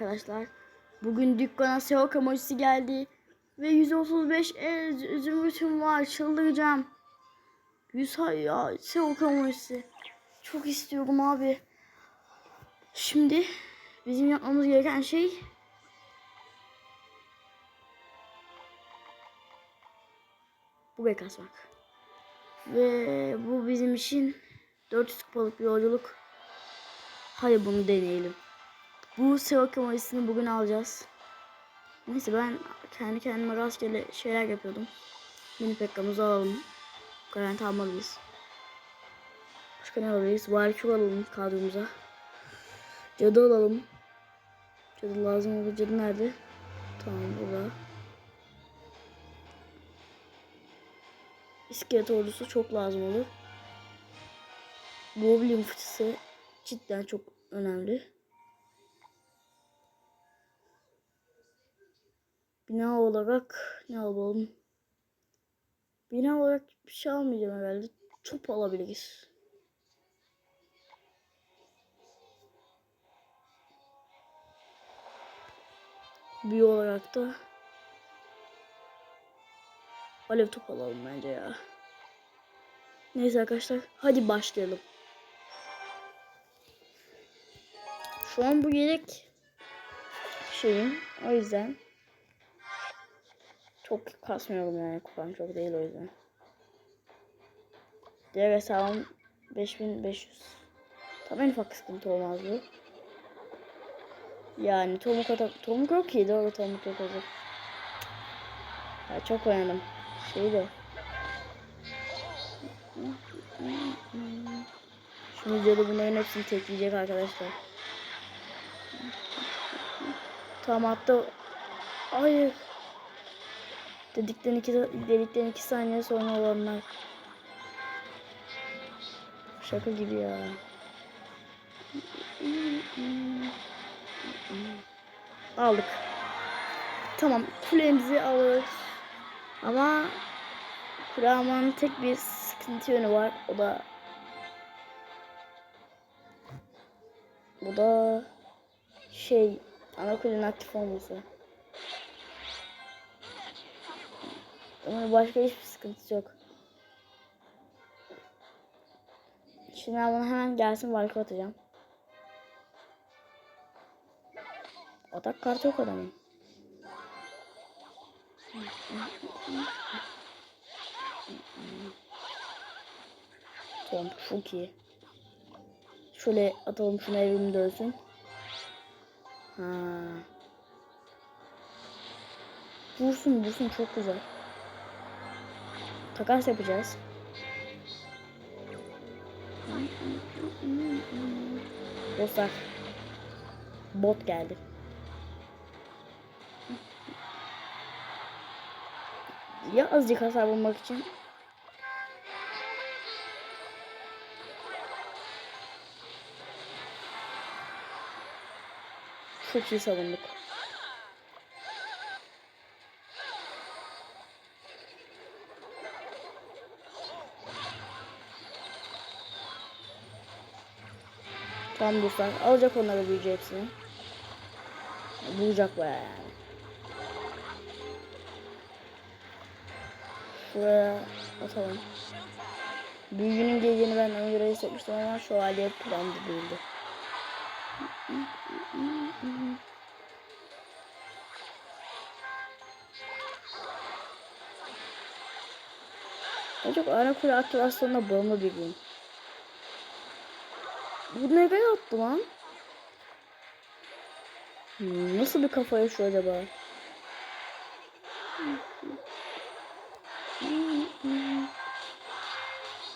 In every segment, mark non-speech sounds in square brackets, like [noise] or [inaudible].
Arkadaşlar bugün dükkana SEO emojisi geldi ve 135 el zümrütüm var çıldıracağım. 100 hay ya SEO emojisi. Çok istiyorum abi. Şimdi bizim yapmamız gereken şey buraya kasmak. Ve bu bizim için 400 kupalık bir yolculuk. Hadi bunu deneyelim. Bu SEO kamerasını bugün alacağız. Neyse ben kendi kendime rastgele şeyler yapıyordum. Mini pekkamızı alalım. Garanti almalıyız. Başka ne alabiliriz? Valkür alalım kadromuza. Cadı alalım. Cadı lazım olur. Cadı nerede? Tamam burada. İskelet ordusu çok lazım olur. Goblin fıçısı cidden çok önemli. Bina olarak ne alalım? Bina olarak bir şey almayacağım herhalde. Top alabiliriz. Bir olarak da alev top alalım bence ya. Neyse arkadaşlar hadi başlayalım. Şu an bu yelek şeyim o yüzden çok kasmıyorum yani kupam çok değil o yüzden. Diğer hesabım 5500. Tam en ufak sıkıntı olmaz bu. Yani Tomuk atak Tomuk yok ki doğru Tomuk yok olacak. Ya çok oynadım. Şey de. Şu videoda bunların hepsini tekleyecek arkadaşlar. Tamam hatta Hayır. Dedikten iki, dedikten iki saniye sonra olanlar. Şaka gibi ya. Aldık. Tamam kulemizi alırız. Ama kule almanın tek bir sıkıntı yönü var. O da bu da şey ana kulenin aktif olması. Ama başka hiçbir sıkıntısı yok. Şimdi ben bunu hemen gelsin barka atacağım. Atak kartı yok adamın. Tamam çok iyi. Şöyle atalım şuna evim dönsün. Ha. Vursun vursun çok güzel. Takas yapacağız. Dostlar. Bot geldi. Ya azıcık hasar bulmak için. Çok iyi savunduk. Tamam dostlar. Alacak onları büyücü hepsini. Bulacak bayağı yani. Şuraya atalım. Büyücünün geleceğini ben ona göre hissetmiştim ama şövalye planlı değildi. Çok ara kule aktivasyonuna bağımlı biriyim. Bu nereye attı lan? Hmm, nasıl bir kafa yaşıyor acaba?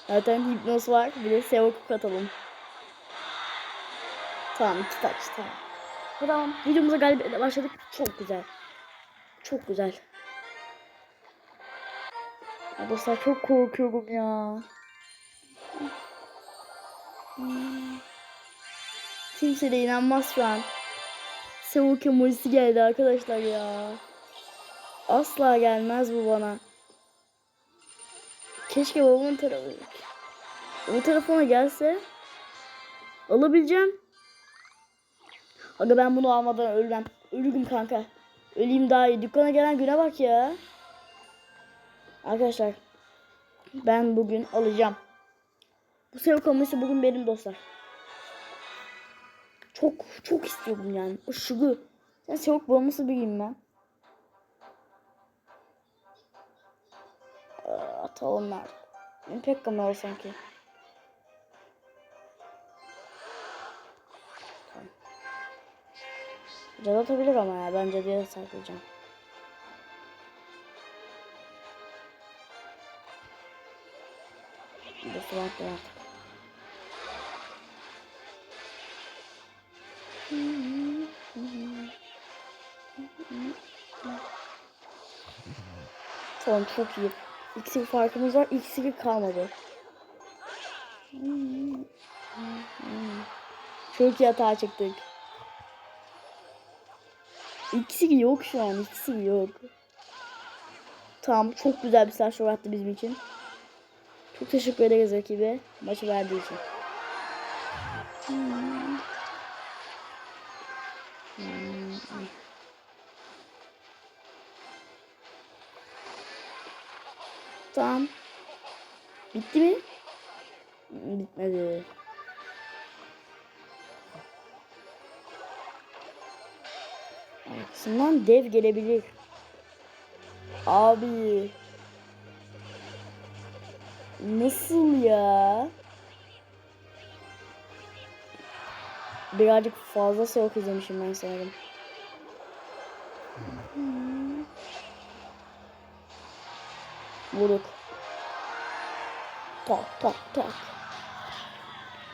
Zaten hipnoz var. Bir de sevok atalım. Tamam iki taç tamam. Tamam videomuza galibiyetle başladık. Çok güzel. Çok güzel. Ya çok korkuyorum ya. Kimse de inanmaz şu an. Sevuk emojisi geldi arkadaşlar ya. Asla gelmez bu bana. Keşke babamın tarafı. O tarafına gelse alabileceğim. Aga ben bunu almadan ölmem. Ölürüm kanka. Öleyim daha iyi. Dükkana gelen güne bak ya. Arkadaşlar. Ben bugün alacağım. Bu sev kamusu bugün benim dostlar. Çok çok istiyorum yani. Aşırı. Sen sevok bağımlısı biriyim ben. Aa, atalım nerede? Benim pek kamera sanki. Tamam. Cadı atabilir ama ya. Ben cadıya saklayacağım. De sıvantım artık. Tamam çok iyi. İksir farkımız var. İksiri kalmadı. Çok iyi hata çıktık. İksir yok şu an. İksir yok. Tamam çok güzel bir slash attı bizim için. Çok teşekkür ederiz rakibe. Maçı verdiği için. Hmm. Tamam. Bitti mi? Bitmedi. Arkasından dev gelebilir. Abi. Nasıl ya? Birazcık fazla soğuk izlemişim ben sanırım. Vuruk. Tak tak tak.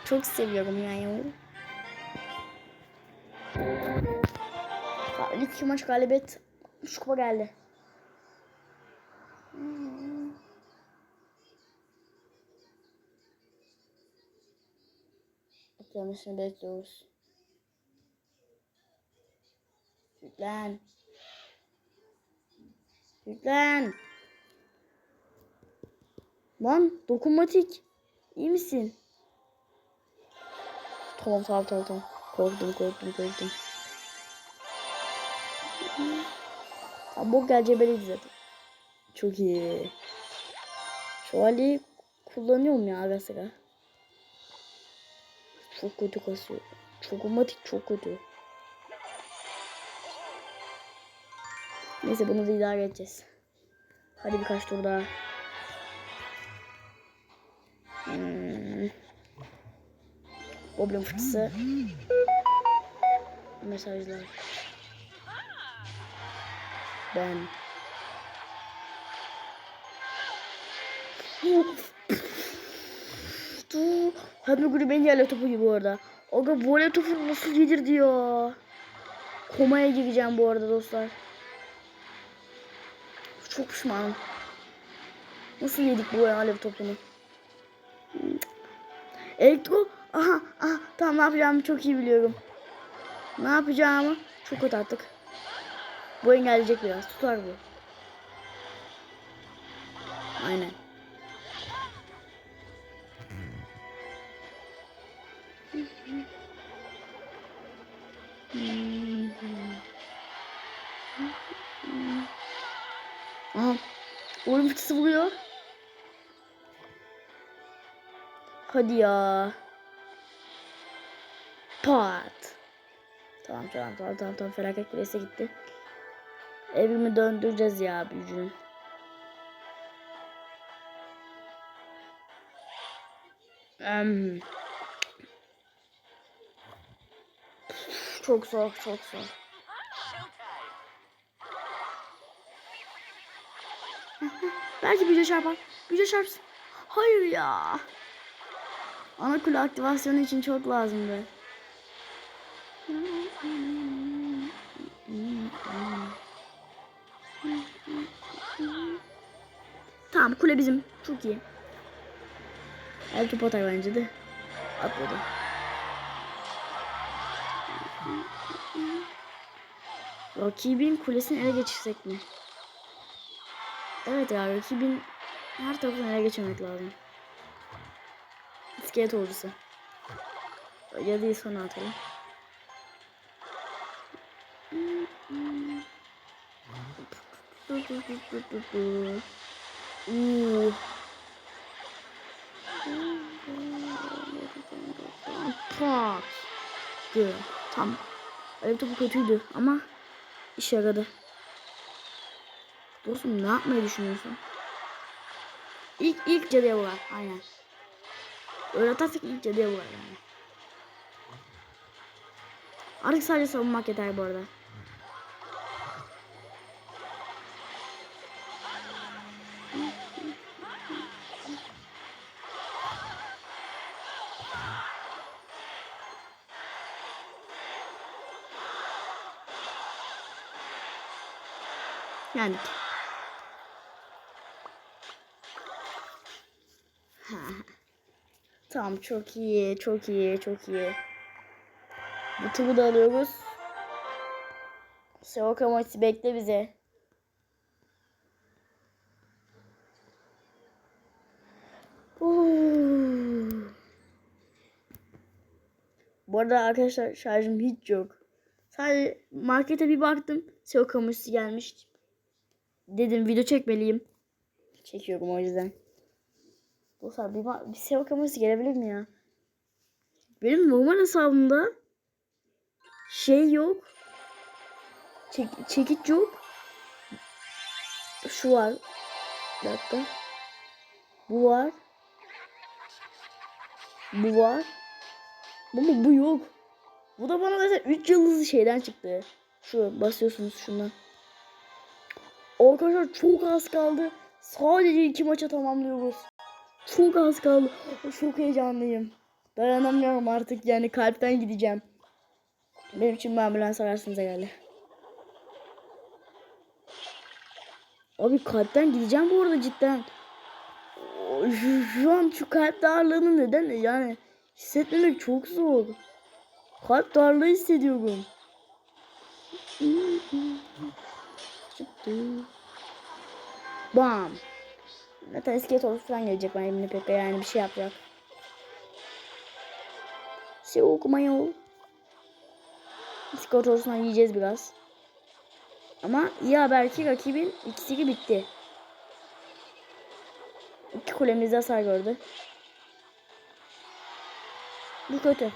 Çok seviyorum yani. İki maç galibiyet. Üç kupa geldi. Eklemesini bekliyoruz. Yüklen. Yüklen. Lan dokunmatik. İyi misin? Tamam tamam tamam tamam. Korktum korktum korktum. Tamam bu gelecek belliydi zaten. Çok iyi. Şövalyeyi kullanıyorum ya ara sıra. Çok kötü kasıyor. Çok otomatik çok kötü. Neyse bunu da idare edeceğiz. Hadi birkaç tur daha. Goblin fıtısı. Mesajlar. Ben. Dur. Hem de Gülüben yerle topu gibi orada. Aga voley topu nasıl yedirdi ya? Komaya gireceğim bu arada dostlar. Çok pişmanım. Nasıl yedik bu alev topunu? Elektro. Aha, aha. Tamam ne yapacağımı çok iyi biliyorum. Ne yapacağımı çok kötü attık. Bu engelleyecek biraz. Tutar bu. Aynen. Aha. Oyun fıtısı vuruyor. Hadi ya. Pat. Tamam tamam tamam tamam tamam felaket kulesi gitti. Evimi döndüreceğiz ya büyücünün. Em. Çok zor çok zor. [laughs] Belki büyüce çarpar. Büyüce çarpsın. Hayır ya. Ana kule aktivasyonu için çok lazımdı. Tamam kule bizim. Çok iyi. El top atar bence de. Atladı. Rakibin kulesini ele geçirsek mi? Evet ya rakibin her tarafını ele geçirmek lazım. İskelet ordusu. Ya değil sonra atalım. Uuu. Pat. Gö. Tam. Alev topu kötüydü ama işe yaradı. Dostum ne yapmayı düşünüyorsun? İlk ilk cadıya vurar. Aynen. Öyle atarsak ilk cadıya vurar yani. Artık sadece savunmak yeter bu arada. Yendik. [laughs] Tamam çok iyi, çok iyi, çok iyi. Bu turu da alıyoruz. Seoka maçı bekle bize. Bu arada arkadaşlar şarjım hiç yok. Sadece markete bir baktım. Seoka gelmiş. Dedim video çekmeliyim. Çekiyorum o yüzden. Dostlar bir, bir SEO kamerası gelebilir mi ya? Benim normal hesabımda şey yok. Çek, çekiç yok. Şu var. Bir dakika. Bu var. Bu var. Ama bu yok. Bu da bana mesela 3 yıldızlı şeyden çıktı. Şu basıyorsunuz şuna. Arkadaşlar çok az kaldı. Sadece iki maça tamamlıyoruz. Çok az kaldı. Çok heyecanlıyım. Dayanamıyorum artık yani kalpten gideceğim. Benim için bir ambulans ararsınız geldi. Abi kalpten gideceğim bu arada cidden. Şu, şu an şu kalp darlığını neden yani hissetmemek çok zor. Kalp darlığı hissediyorum. Bam. Zaten iskelet olup falan gelecek bana Emine Pekka yani bir şey yapacak. Şey okumaya ol. İskelet olsun yiyeceğiz biraz. Ama iyi haber ki rakibin ikisi bitti. İki kulemizde hasar gördü. Bu kötü.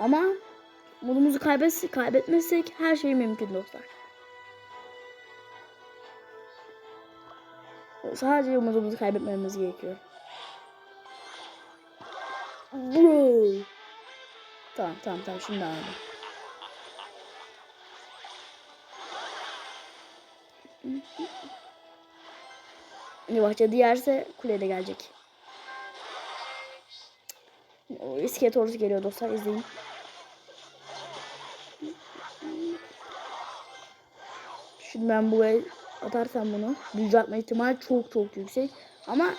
Ama modumuzu kaybetsek, kaybetmezsek her şey mümkün dostlar. Sadece umudumuzu kaybetmememiz gerekiyor. Bro. Tamam tamam tamam şimdi anladım. Bahçe diğerse kulede gelecek. O iskelet ordusu geliyor dostlar izleyin. Şimdi ben buraya atarsam bunu atma ihtimali çok çok yüksek. Ama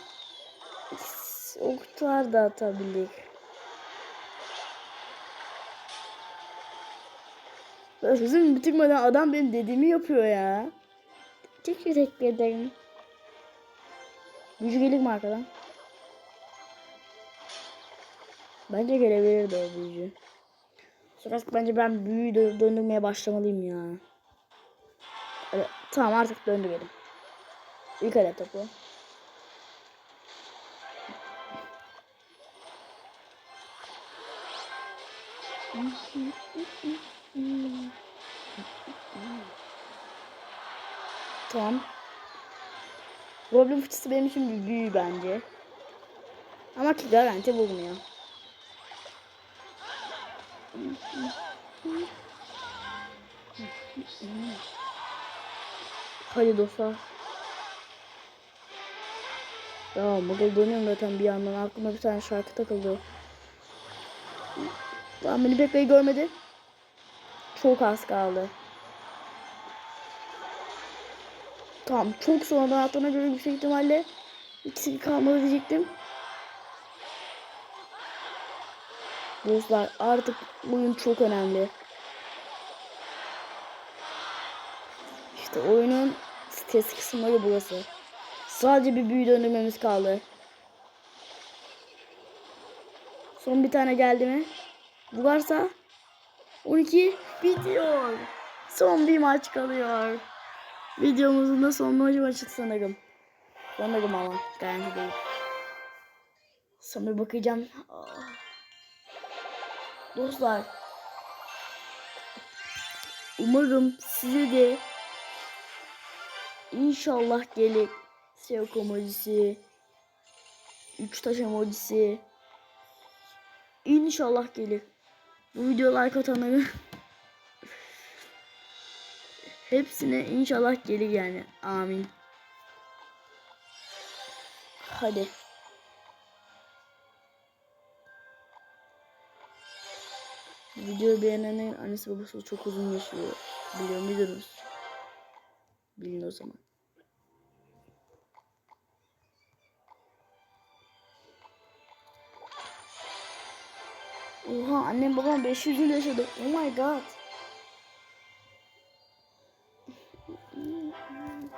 oktar da atabilir. Sözüm bitirmeden adam benim dediğimi yapıyor ya. Çok teşekkür ederim. Büyücü gelir mi arkadan? Bence gelebilirdi o büyücü. Sonra bence ben büyüyü dö- döndürmeye başlamalıyım ya. Tamam artık döndürelim. İlk ele topu. Tamam. Goblin fıçısı benim için bir bence. Ama ki garanti bulmuyor. Hadi dostlar. Ya burada dönüyorum zaten bir yandan. Aklıma bir tane şarkı takıldı. Tamam beni Pekka'yı görmedi. Çok az kaldı. Tamam çok sonradan attığına göre yüksek ihtimalle ikisi kalmadı diyecektim. Dostlar artık bugün çok önemli. İşte oyunun stres kısımları burası. Sadece bir büyü döndürmemiz kaldı. Son bir tane geldi mi? Bu varsa 12 bitiyor. Son bir maç kalıyor. Videomuzun da son maçı sanırım. Sanırım ama garanti değil. Sonra bakacağım. Dostlar. Umarım size de inşallah gelir. Sevk emojisi. Üç taş emojisi. İnşallah gelir. Bu video like atanları [laughs] hepsine inşallah gelir yani. Amin. Hadi. Videoyu beğenenlerin annesi babası çok uzun yaşıyor. Biliyor muydunuz? Bilin o zaman. Oha annem babam 500 yıl yaşadı. Oh my god.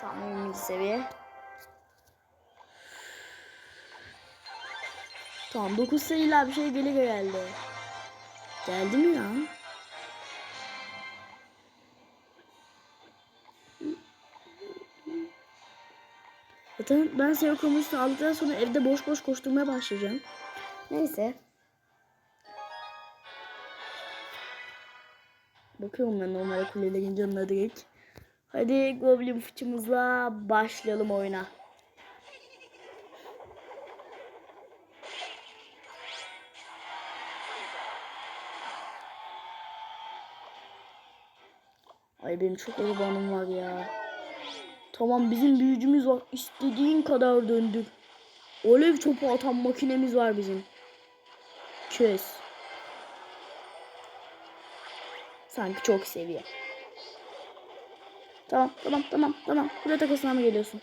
Tamam 20. seviye. Tamam 9 sayıyla bir şey gelir geldi. Geldi mi ya? Zaten ben sev komutunu aldıktan sonra evde boş boş koşturmaya başlayacağım. Neyse. Bakıyorum ben normale kulelerin canına direkt. Hadi Goblin fıçımızla başlayalım oyuna. Ay benim çok orbanım var ya. Tamam bizim büyücümüz var. İstediğin kadar döndür. Alev topu atan makinemiz var bizim. Kes. Sanki çok seviyor. Tamam tamam tamam tamam. Buraya takasına mı geliyorsun?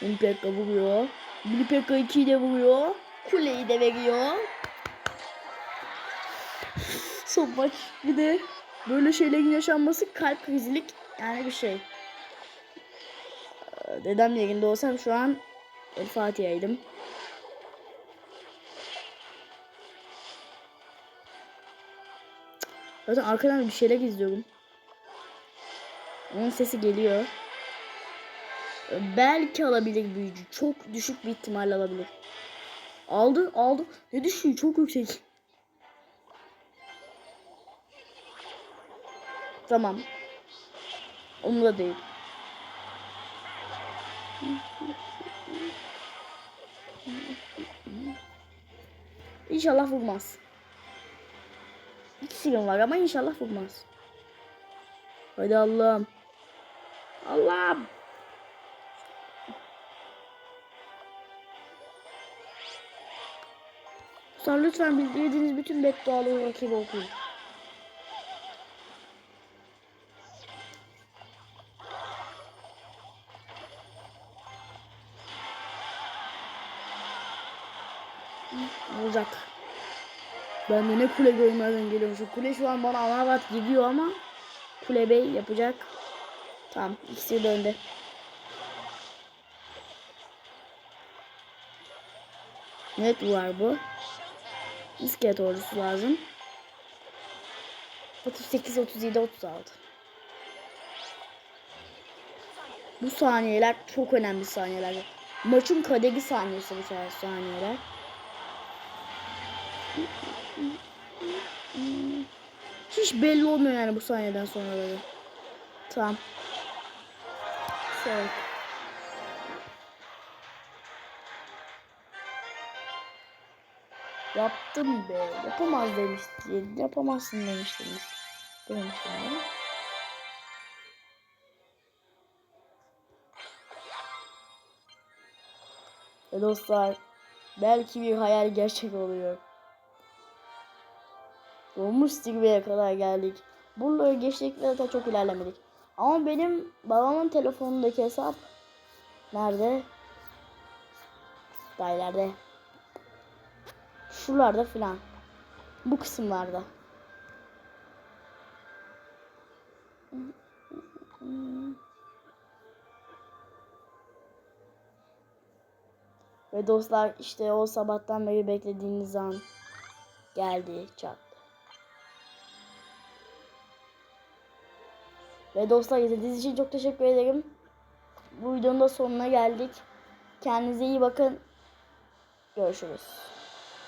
Mini Pekka vuruyor. Mini Pekka 2'yi de vuruyor. Kuleyi de veriyor. Son maç bir de böyle şeylerin yaşanması kalp krizilik yani bir şey. Ee, Dedem yerinde olsam şu an El Fatiha'ydım. Zaten arkadan bir şeyler izliyorum. Onun sesi geliyor. Ee, Belki alabilir büyücü. Çok düşük bir ihtimal alabilir. Aldı, aldı. Ne düşüyor? Çok yüksek. Tamam. Umurda değil. İnşallah vurmaz. İki silin var ama inşallah vurmaz. Hadi Allah'ım. Allah'ım. Sonra lütfen bildiğiniz bütün bedduaları rakibe okuyun. Olacak. Ben de ne kule görmeden geliyorum. Şu kule şu an bana anavat gidiyor ama kule bey yapacak. Tamam ikisi döndü. Evet var bu. İskelet ordusu lazım. 38, 37, 36. Bu saniyeler çok önemli saniyeler. Maçın kaderi saniyesi bu saniyeler. Hiç belli olmuyor yani bu saniyeden sonraları. Tamam. Evet. Yaptım be. Yapamaz demişti. Yapamazsın demiştiniz. Demiştim ya. Ve dostlar belki bir hayal gerçek oluyor. Dolmuş zirveye kadar geldik. Buraları geçtik ve çok ilerlemedik. Ama benim babamın telefonundaki hesap nerede? Daha ileride. Şuralarda filan. Bu kısımlarda. Ve dostlar işte o sabahtan beri beklediğiniz an geldi çattı. Ve dostlar izlediğiniz için çok teşekkür ederim. Bu videonun da sonuna geldik. Kendinize iyi bakın. Görüşürüz.